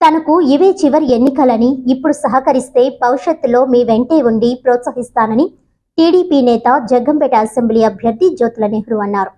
తనకు ఇవే చివరి ఎన్నికలని ఇప్పుడు సహకరిస్తే భవిష్యత్తులో మీ వెంటే ఉండి ప్రోత్సహిస్తానని టీడీపీ నేత జగ్గంపేట అసెంబ్లీ అభ్యర్థి జ్యోతుల నెహ్రూ అన్నారు.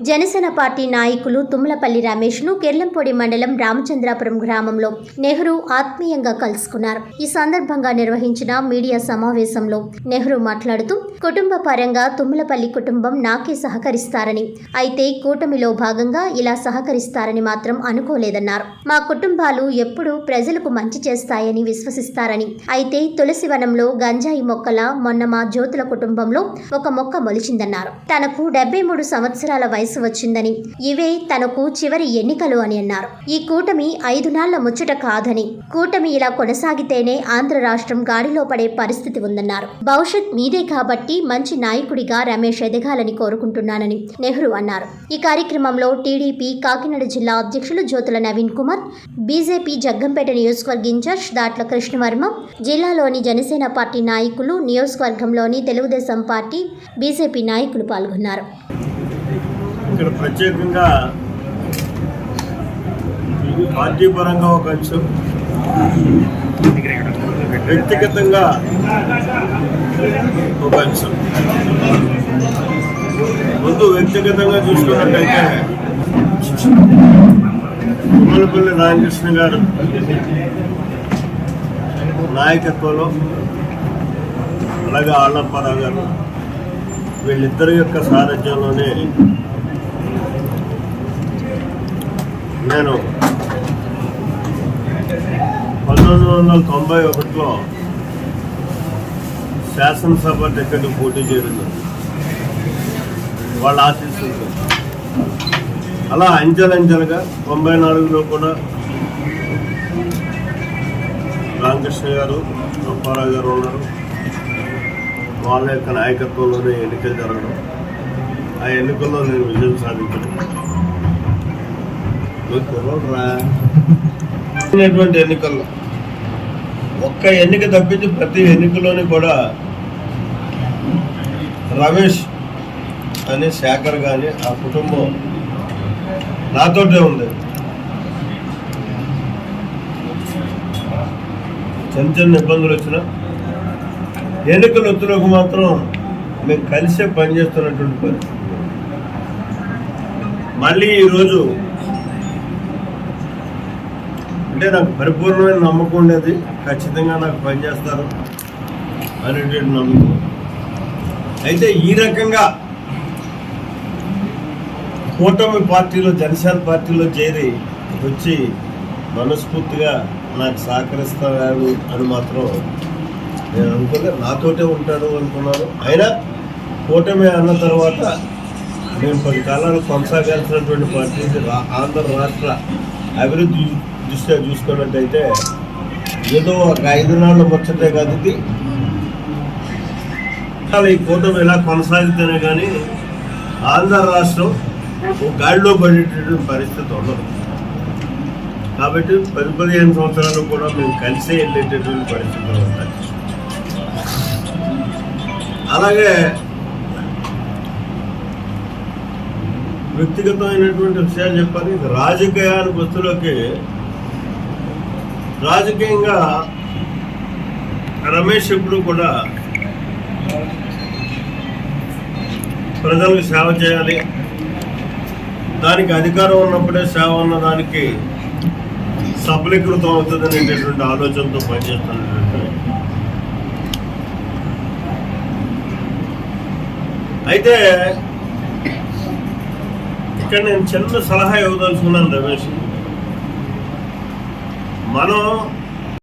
జనసేన పార్టీ నాయకులు తుమ్మలపల్లి రమేష్ను కెర్లంపొడి మండలం రామచంద్రాపురం గ్రామంలో నెహ్రూ ఆత్మీయంగా కలుసుకున్నారు. ఈ సందర్భంగా నిర్వహించిన మీడియా సమావేశంలో నెహ్రూ మాట్లాడుతూ కుటుంబ పరంగా తుమ్మలపల్లి కుటుంబం నాకే సహకరిస్తారని. అయితే కూటమిలో భాగంగా ఇలా సహకరిస్తారని మాత్రం అనుకోలేదన్నారు. మా కుటుంబాలు ఎప్పుడూ ప్రజలకు మంచి చేస్తాయని విశ్వసిస్తారని. అయితే తులసివనంలో గంజాయి మొక్కల మొన్న మా జ్యోతుల కుటుంబంలో ఒక మొక్క మొలిచిందన్నారు. తనకు డెబ్బై మూడు సంవత్సరాల వయసు వచ్చిందని. ఇవే తనకు చివరి ఎన్నికలు అని అన్నారు. ఈ కూటమి ఐదు నాళ్ళ ముచ్చట కాదని కూటమి ఇలా కొనసాగితేనే ఆంధ్ర రాష్ట్రం గాడిలో పడే పరిస్థితి ఉందన్నారు. భవిష్యత్ మీదే కాబట్టి మంచి నాయకుడిగా రమేష్ ఎదగాలని కోరుకుంటున్నానని నెహ్రూ అన్నారు. ఈ కార్యక్రమంలో టీడీపీ కాకినాడ జిల్లా అధ్యక్షులు జ్యోతుల నవీన్ కుమార్ బీజేపీ జగ్గంపేట నియోజకవర్గ ఇన్ఛార్జ్ దాట్ల కృష్ణవర్మ జిల్లాలోని జనసేన పార్టీ నాయకులు నియోజకవర్గంలోని తెలుగుదేశం పార్టీ బీజేపీ నాయకులు పాల్గొన్నారు. ఇక్కడ ప్రత్యేకంగా పార్టీ పరంగా ఒక అంశం. వ్యక్తిగతంగా ఒక అంశం. ముందు వ్యక్తిగతంగా చూసుకున్నట్టయితే తుమ్మలపల్లి రామకృష్ణ గారు నాయకత్వంలో అలాగే ఆళ్ళప్పారావు గారు వీళ్ళిద్దరి యొక్క సారథ్యంలోనే నేను పంతొమ్మిది వందల తొంభై ఒకటిలో శాసనసభ టికెట్ పోటీ చేయడం వాళ్ళు ఆశిస్తుంది అలా అంచెలంచెలుగా తొంభై నాలుగులో కూడా రామకృష్ణ గారు అప్పారావు గారు ఉన్నారు. వాళ్ళ యొక్క నాయకత్వంలోనే ఎన్నికలు జరగడం. ఆ ఎన్నికల్లో నేను విజయం సాధించడం. కుర్రోడ్రాటువంటి ఎన్నికల్లో ఒక్క ఎన్నిక తప్పించి ప్రతి ఎన్నికలోని కూడా రమేష్ అనే శేఖర్ కానీ ఆ కుటుంబం నాతోటే ఉంది. చిన్న చిన్న ఇబ్బందులు వచ్చినా ఎన్నికల ఒత్తులకు మాత్రం మేము కలిసే పనిచేస్తున్నటువంటి పరిస్థితి. మళ్ళీ ఈరోజు అంటే నాకు పరిపూర్ణమైన నమ్మకం ఉండేది. ఖచ్చితంగా నాకు పనిచేస్తారు అనేటువంటి నమ్మకం. అయితే ఈ రకంగా కూటమి పార్టీలో జనసేన పార్టీలో చేరి వచ్చి మనస్ఫూర్తిగా నాకు సహకరిస్తాడు అని మాత్రం నేను అనుకోలేదు నాతోటే ఉంటాడు అనుకున్నాను. అయినా కూటమి అన్న తర్వాత మేము పది కాలాలు కొనసాగాల్సినటువంటి పార్టీ ఆంధ్ర రాష్ట్ర అభివృద్ధి దృష్ట్యా చూసుకున్నట్టయితే ఏదో ఒక ఐదు నాళ్ళు ముచ్చటే కాదు ఈ కూటమి ఎలా కొనసాగితేనే కానీ ఆంధ్ర రాష్ట్రం గాడిలో పడేటటువంటి పరిస్థితి ఉండదు. కాబట్టి పది పదిహేను సంవత్సరాలు కూడా మేము కలిసే వెళ్ళేటటువంటి పరిస్థితులు ఉంటాయి అలాగే వ్యక్తిగతమైనటువంటి విషయాలు చెప్పాలి. ఇది రాజకీయానికి వస్తులోకి రాజకీయంగా రమేష్ ఎప్పుడు కూడా ప్రజలకు సేవ చేయాలి. దానికి అధికారం ఉన్నప్పుడే సేవ ఉన్న దానికి సఫలీకృతం అవుతుంది అనేటటువంటి ఆలోచనతో పనిచేస్తున్నటువంటి అయితే ఇక్కడ నేను చిన్న సలహా ఇవ్వదలుచుకున్నాను రమేష్. malo.